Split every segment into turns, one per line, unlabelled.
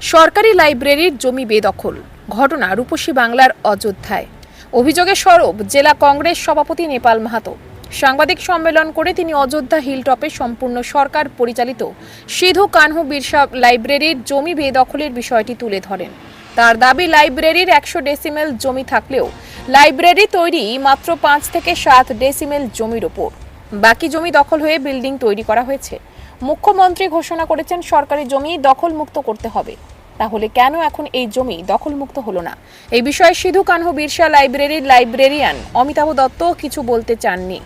সরকারি লাইব্রেরির জমি বেদখল, ঘটনা রূপসী বাংলার অযোধ্যায়। অভিযোগের স্বরূপ জেলা কংগ্রেস সভাপতি নেপাল মাহাতো। সাংবাদিক সম্মেলন করে তিনি অযোধ্যা হিলটপে সম্পূর্ণ সরকার পরিচালিত সিধু কানহু বিরসা লাইব্রেরির জমি বেদখলের বিষয়টি তুলে ধরেন। তার দাবি, লাইব্রেরির একশো ডেসিমেল জমি থাকলেও লাইব্রেরি তৈরি মাত্র পাঁচ থেকে সাত ডেসিমেল জমির ওপর। বাকি জমি দখল হয়ে বিল্ডিং তৈরি করা হয়েছে। মুখ্যমন্ত্রী ঘোষণা করেছেন সরকারি জমি দখলমুক্ত করতে হবে। তাহলে কেন এখন এই জমি দখলমুক্ত হলো না? এই বিষয়ে সিধু কানহু বিরসা লাইব্রেরির লাইব্রেরিয়ান অমিতাভ দত্ত কিছু বলতে চাননি।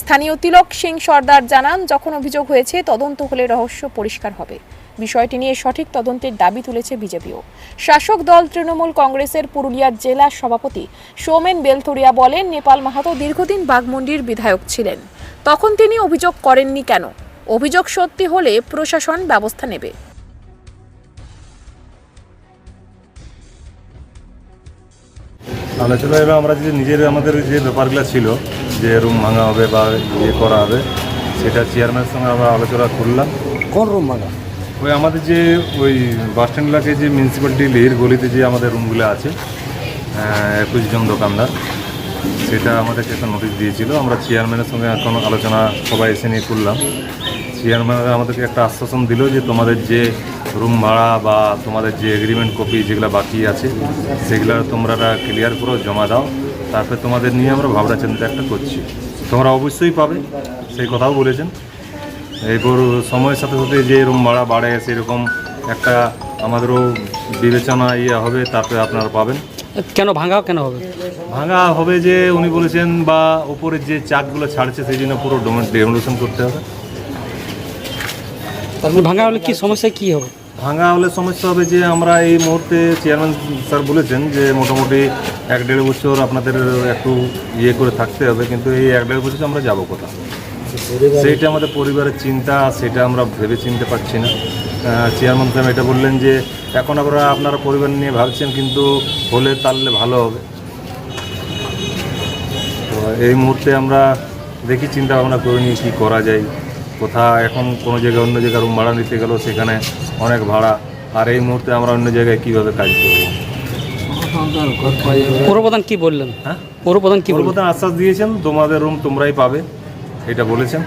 স্থানীয় তিলক সিং সর্দার জানান, যখন অভিযোগ হয়েছে, তদন্ত হলে রহস্য পরিষ্কার হবে। বিষয়টি নিয়ে সঠিক তদন্তের দাবি তুলেছে বিজেপিও। শাসক দল তৃণমূল কংগ্রেসের পুরুলিয়ার জেলা সভাপতি সৌমেন বেলথরিয়া বলেন, নেপাল মাহাতো দীর্ঘদিন বাগমুন্ডির বিধায়ক ছিলেন। তখন তিনি অভিযোগ করেননি কেন? অভিযোগ সত্যি হলে প্রশাসন ব্যবস্থা নেবে।
আলোচনা এলো আমরা যে নিজের আমাদের যে ব্যাপারগুলো ছিল যে রুম ভাঙা হবে বা ইয়ে করা হবে সেটা চেয়ারম্যানের সঙ্গে আমরা আলোচনা করলাম।
কোন রুম ভাঙা?
ওই আমাদের যে ওই বাস স্ট্যান্ড এলাকায় যে মিউনিসিপ্যালিটি লের গলিতে যে আমাদের রুমগুলো আছে একুশ জন দোকানদার সেটা আমাদেরকে একটা নোটিশ দিয়েছিল। আমরা চেয়ারম্যানের সঙ্গে এখন আলোচনা সবাই এসে নিয়ে করলাম। চেয়ারম্যান আমাদেরকে একটা আশ্বাসন দিল যে তোমাদের যে রুম ভাড়া বা তোমাদের যে এগ্রিমেন্ট কপি যেগুলো বাকি আছে সেগুলো তোমরা ক্লিয়ার করো জমা দাও। তারপরে তোমাদের নিয়ে আমরা ভাবনা চিন্তা একটা করছি। তোমরা অবশ্যই পাবে সেই কথাও বলেছেন। এরপর সময়ের সাথে সাথে যে রুম ভাড়া বাড়ে সেরকম একটা আমাদেরও বিবেচনা ইয়ে হবে তারপরে আপনারা পাবেন।
কেন ভাঙা কেন হবে?
ভাঙা হবে যে উনি বলেছেন বা উপরের যে চাকগুলো ছাড়ছে সেই জন্য পুরো ডেমোলেশন করতে হবে।
তারপরে ভাঙা হলে কি সমস্যা কি হবে?
ভাঙা হলে সমস্যা হবে যে আমরা এই মুহূর্তে চেয়ারম্যান স্যার বলেছেন যে মোটামুটি এক দেড় বছর আপনাদের একটু ইয়ে করে থাকতে হবে, কিন্তু এই এক দেড় বছর আমরা যাব কোথাও সেইটা আমাদের পরিবারের চিন্তা, সেটা আমরা ভেবে চিনতে পারছি না চেয়ারম্যান সাহেব এটা বললেন যে এখন আমরা আপনারা পরিবার নিয়ে ভাবছেন, কিন্তু হলে তাহলে ভালো হবে। তো এই মুহূর্তে আমরা দেখি, চিন্তা ভাবনা করে নিই কী করা যায়। কোথা এখন কোনো জায়গায় অন্য জায়গায় রুম ভাড়া নিতে গেলেও সেখানে অনেক ভাড়া। আর এই মুহূর্তে আমরা অন্য জায়গায় কীভাবে কাজ করব?
পৌরপ্রধান কি বললেন?
হ্যাঁ?
পৌরপ্রধান কি বললেন?
আশ্বাস দিয়েছেন তোমাদের রুম তোমরাই পাবে এটা বলেছেন।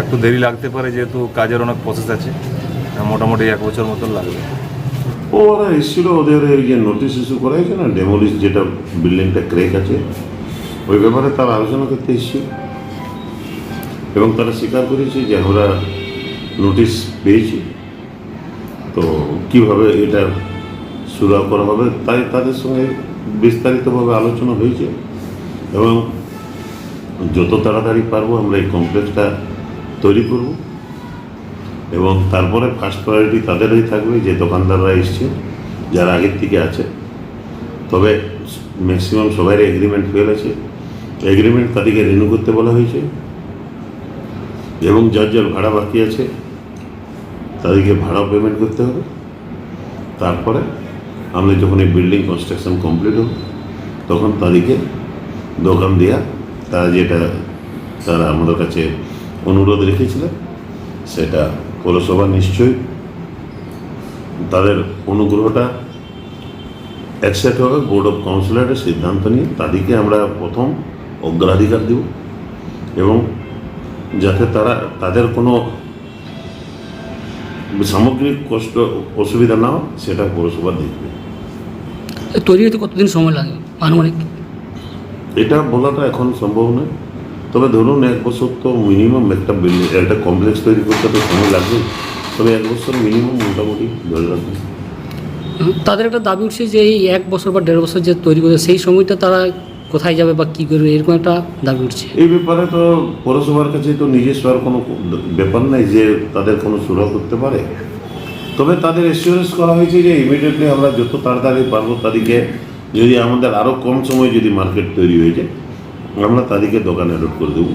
একটু দেরি লাগতে পারে যেহেতু কাজের অনেক প্রসেস আছে মোটামুটি এক বছর মতন লাগবে।
ও ওরা এসেছিল ওদের এই যে নোটিশ ইস্যু করা হয়েছে না ডেমোলিশ যেটা বিল্ডিংটা ক্রেক আছে ওই ব্যাপারে তারা আলোচনা করতে এসেছিল। এবং তারা স্বীকার করেছে যে আমরা নোটিশ পেয়েছি। তো কীভাবে এটা সুরাহ করা হবে, তাই তাদের সঙ্গে বিস্তারিতভাবে আলোচনা হয়েছে। এবং যত তাড়াতাড়ি পারব আমরা এই কমপ্লেক্সটা তৈরি করব। এবং তারপরে ফার্স্ট প্রায়োরিটি তাদেরই থাকবে যে দোকানদাররা এসছে, যারা আগের থেকে আছে। তবে ম্যাক্সিমাম সবাই এগ্রিমেন্ট ফেল আছে। এগ্রিমেন্ট তাদেরকে রিনিউ করতে বলা হয়েছে। এবং যার যার ভাড়া বাকি আছে, তাদেরকে ভাড়া পেমেন্ট করতে হবে। তারপরে আমরা যখন এই বিল্ডিং কনস্ট্রাকশন কমপ্লিট হবে, তখন তাদেরকে দোকান দেওয়া তারা যেটা তারা আমাদের কাছে অনুরোধ রেখেছিলেন, সেটা পৌরসভা নিশ্চয়ই তাদের অনুগ্রহটা অ্যাকসেপ্ট হবে। বোর্ড অফ কাউন্সিলরের সিদ্ধান্ত নিয়ে তাদেরকে আমরা প্রথম অগ্রাধিকার দেব এবং যাতে তারা তাদের কোনো সামগ্রিক কষ্ট অসুবিধা না হয় সেটা পৌরসভা দেখবে।
তৈরি হতে কতদিন সময় লাগে আনুমানিক?
এটা বলাটা এখন সম্ভব নয়। তবে ধরুন এক বছর তো মিনিমাম একটা বিল্ডিং একটা কমপ্লেক্স তৈরি করতে তো সময় লাগবে। তবে এক বছর মিনিমাম মোটামুটি ধরে রাখবে
তাদের একটা দাবি উঠছে যে এই এক বছর বা দেড় বছর যে তৈরি করে সেই সময়টা তারা কোথায় যাবে বা কী করবে, এরকম একটা দাবি উঠছে।
এই ব্যাপারে তো পৌরসভার কাছে তো নিজস্ব আর কোনো ব্যাপার নাই যে তাদের কোনো সুরাহ করতে পারে। তবে তাদের এসিওরেন্স করা হয়েছে যে ইমিডিয়েটলি আমরা যত তাড়াতাড়ি পারব তাদেরকে যদি আমাদের আরও কম সময় যদি মার্কেট তৈরি হয়ে যায়, আমরা তাদেরকে দোকানে অ্যাডপ্ট করে দেবো।